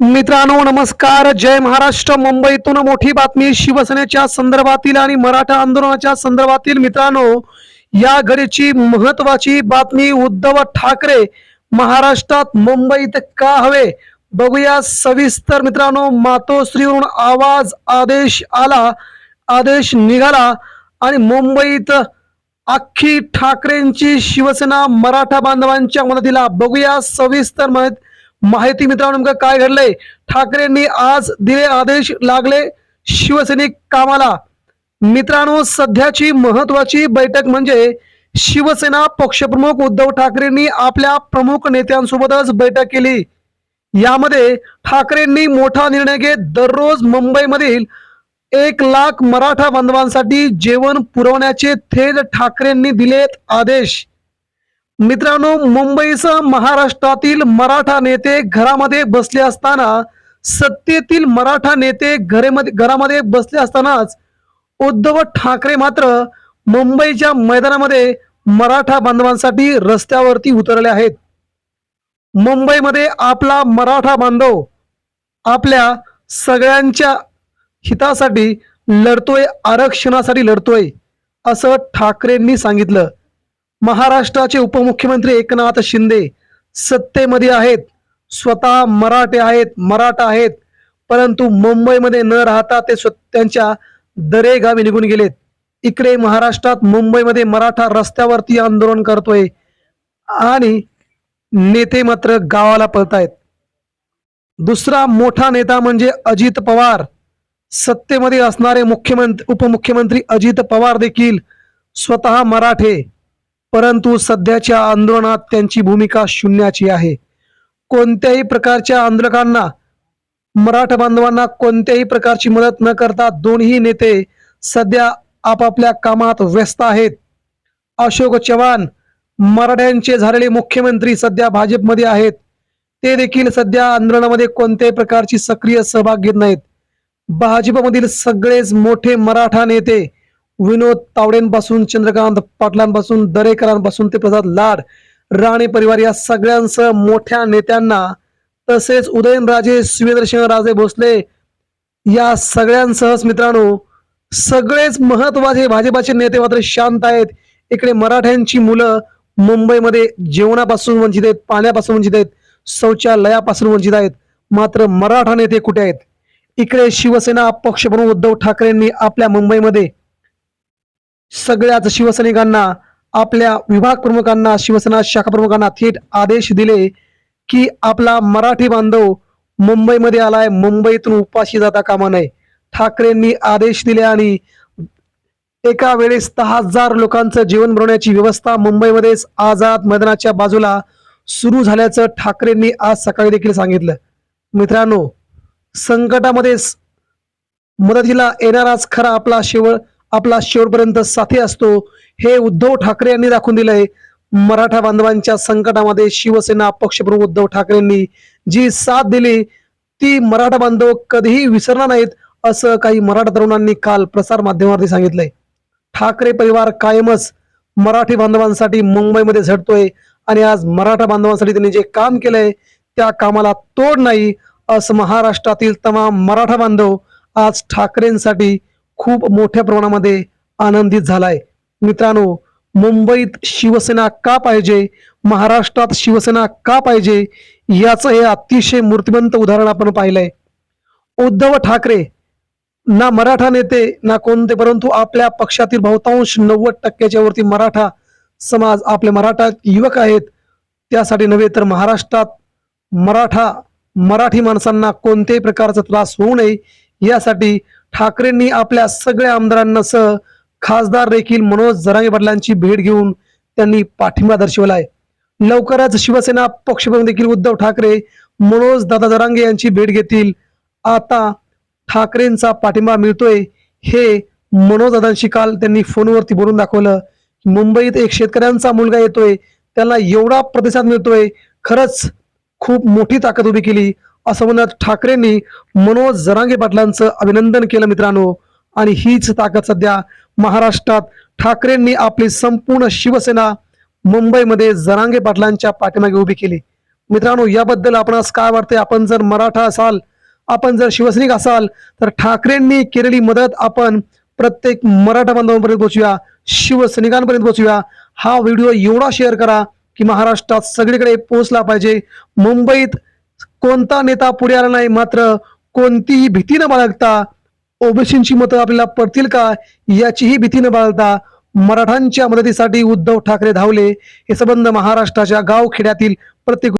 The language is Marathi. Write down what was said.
मित्रांनो नमस्कार. जय महाराष्ट्र. मुंबईतून मोठी बातमी शिवसेनेच्या संदर्भातील आणि मराठा आंदोलनाच्या संदर्भातील मित्रांनो या घडीची महत्वाची बातमी उद्धव ठाकरे महाराष्ट्रात मुंबईत का हवे? बघूया सविस्तर. मित्रांनो मातोश्रीवरून आवाज आदेश आला आदेश निघाला आणि मुंबईत अख्खी ठाकरेंची शिवसेना मराठा बांधवांच्या मदतीला बघूया सविस्तर माहिती माहिती मित्रांनो नेमकं काय घडलंय? ठाकरेंनी आज दिले आदेश लागले शिवसैनिक कामाला. मित्रांनो सध्याची महत्वाची बैठक म्हणजे शिवसेना पक्षप्रमुख उद्धव ठाकरेंनी आपल्या प्रमुख नेत्यांसोबतच बैठक केली. यामध्ये ठाकरेंनी मोठा निर्णय घेत दररोज मुंबईमधील एक लाख मराठा बांधवांसाठी जेवण पुरवण्याचे थेट ठाकरेंनी दिलेत आदेश. मित्रांनो मुंबईसह महाराष्ट्रातील मराठा नेते घरामध्ये बसले असताना सत्तेतील मराठा नेते घरेमध्ये घरामध्ये बसले असतानाच उद्धव ठाकरे मात्र मुंबईच्या मैदानामध्ये मराठा बांधवांसाठी रस्त्यावरती उतरले आहेत. मुंबईमध्ये आपला मराठा बांधव आपल्या सगळ्यांच्या हितासाठी लढतोय आरक्षणासाठी लढतोय असं ठाकरेंनी सांगितलं. महाराष्ट्राचे उपमुख्यमंत्री एकनाथ शिंदे सत्तेमध्ये आहेत. स्वतः मराठे आहेत मराठा आहेत. परंतु मुंबईमध्ये न राहता ते त्यांच्या दरे गावी निघून गेलेत. इकडे महाराष्ट्रात मुंबईमध्ये मराठा रस्त्यावरती आंदोलन करतोय आणि नेते मात्र गावाला पळतायत. दुसरा मोठा नेता म्हणजे अजित पवार. सत्तेमध्ये असणारे मुख्यमंत्री उपमुख्यमंत्री अजित पवार देखील स्वतः मराठे. परंतु सध्याच्या आंदोलनात त्यांची भूमिका शून्याची आहे. कोणत्याही प्रकारच्या आंदोलकांना मराठा बांधवांना कोणत्याही प्रकारची मदत न करता दोन्ही नेते सध्या आपापल्या कामात व्यस्त आहेत. अशोक चव्हाण मराठ्यांचे झालेले मुख्यमंत्री सध्या भाजपमध्ये आहेत. ते देखील सध्या आंदोलनामध्ये कोणत्याही प्रकारची सक्रिय सहभाग घेत नाहीत. भाजपमधील सगळेच मोठे मराठा नेते विनोद तावडेंपासून चंद्रकांत पाटलांपासून दरेकरांपासून ते प्रसाद लाड राणे परिवार या सगळ्यांसह मोठ्या नेत्यांना तसेच उदयनराजे सुवेंद्रसिंह राजे भोसले या सगळ्यांसहच मित्रांनो सगळेच महत्त्वाचे भाजपाचे नेते मात्र शांत आहेत. इकडे मराठ्यांची मुलं मुंबईमध्ये जेवणापासून वंचित आहेत पाण्यापासून वंचित आहेत शौचालयापासून वंचित आहेत. मात्र मराठा नेते कुठे आहेत? इकडे शिवसेना पक्षप्रमुख उद्धव ठाकरेंनी आपल्या मुंबईमध्ये सगळ्याच शिवसैनिकांना आपल्या विभाग प्रमुखांना शिवसेना शाखा प्रमुखांना थेट आदेश दिले की आपला मराठी बांधव मुंबईमध्ये आलाय मुंबईतून उपाशी जाता कामा नये. ठाकरेंनी आदेश दिले आणि एका वेळेस दहा हजार लोकांचं जीवन भरवण्याची व्यवस्था मुंबईमध्येच आझाद मैदानाच्या बाजूला सुरू झाल्याचं ठाकरेंनी आज सकाळी देखील सांगितलं. मित्रांनो संकटामध्येच मदतीला येणाराच खरा आपला शेवट आपला शेवटपर्यंत साथी असतो. हे उद्धव ठाकरे यांनी दाखवून दिलंय. मराठा बांधवांच्या संकटामध्ये शिवसेना पक्षप्रमुख उद्धव ठाकरेंनी जी साथ दिली ती मराठा बांधव कधीही विसरणार नाहीत असं काही मराठा तरुणांनी काल प्रसार माध्यमावरती सांगितलंय. ठाकरे परिवार कायमच मराठी बांधवांसाठी मुंबईमध्ये झटतोय आणि आज मराठा बांधवांसाठी त्यांनी जे काम केलंय त्या कामाला तोड नाही असं महाराष्ट्रातील तमाम मराठा बांधव आज ठाकरेंसाठी खूप मोठ्या प्रमाणामध्ये आनंदित झालाय. मित्रांनो मुंबईत शिवसेना का पाहिजे? महाराष्ट्रात शिवसेना का पाहिजे? याचं हे अतिशय मूर्तिमंत उदाहरण आपण पाहिलंय. उद्धव ठाकरे ना मराठा नेते ना कोणते परंतु आपल्या पक्षातील बहुतांश नव्वद टक्क्याच्या वरती मराठा समाज आपले मराठा युवक आहेत. त्यासाठी नव्हे तर महाराष्ट्रात मराठा मराठी माणसांना कोणत्याही प्रकारचा त्रास होऊ नये. यासाठी ठाकरेंनी आपल्या सगळ्या आमदारांना सह खासदार देखील मनोज जरांगे पाटलांची भेट घेऊन त्यांनी पाठिंबा दर्शवलाय लवकरच शिवसेना पक्षप्रमुख देखील उद्धव ठाकरे मनोज दादा जरांगे यांची भेट घेतील. आता ठाकरेंचा पाठिंबा मिळतोय हे मनोज दादांशी काल त्यांनी फोनवरती बोलून दाखवलं. मुंबईत एक शेतकऱ्यांचा मुलगा येतोय त्याला एवढा प्रतिसाद मिळतोय. खरंच खूप मोठी ताकद उभी केली. असं म्हणत ठाकरेंनी मनोज जरांगे पाटलांचं अभिनंदन केलं मित्रांनो. आणि हीच ताकद सध्या महाराष्ट्रात ठाकरेंनी आपली संपूर्ण शिवसेना मुंबईमध्ये जरांगे पाटलांच्या पाठीमागे उभी केली. मित्रांनो याबद्दल आपणास काय वाटते आपण जर मराठा असाल आपण जर शिवसैनिक असाल तर ठाकरेंनी केलेली मदत आपण प्रत्येक मराठा बांधवांपर्यंत पोहोचूया शिवसैनिकांपर्यंत पोहोचूया. हा व्हिडिओ एवढा शेअर करा की महाराष्ट्रात सगळीकडे पोहोचला पाहिजे. मुंबईत कोणता नेता पुढे आला नाही मात्र कोणतीही भीती न बाळगता ओबीसींची मतं आपल्याला पडतील का याचीही भीती न बाळगता मराठांच्या मदतीसाठी उद्धव ठाकरे धावले. हे संबंध महाराष्ट्राच्या गाव खेड्यातील प्रत्येक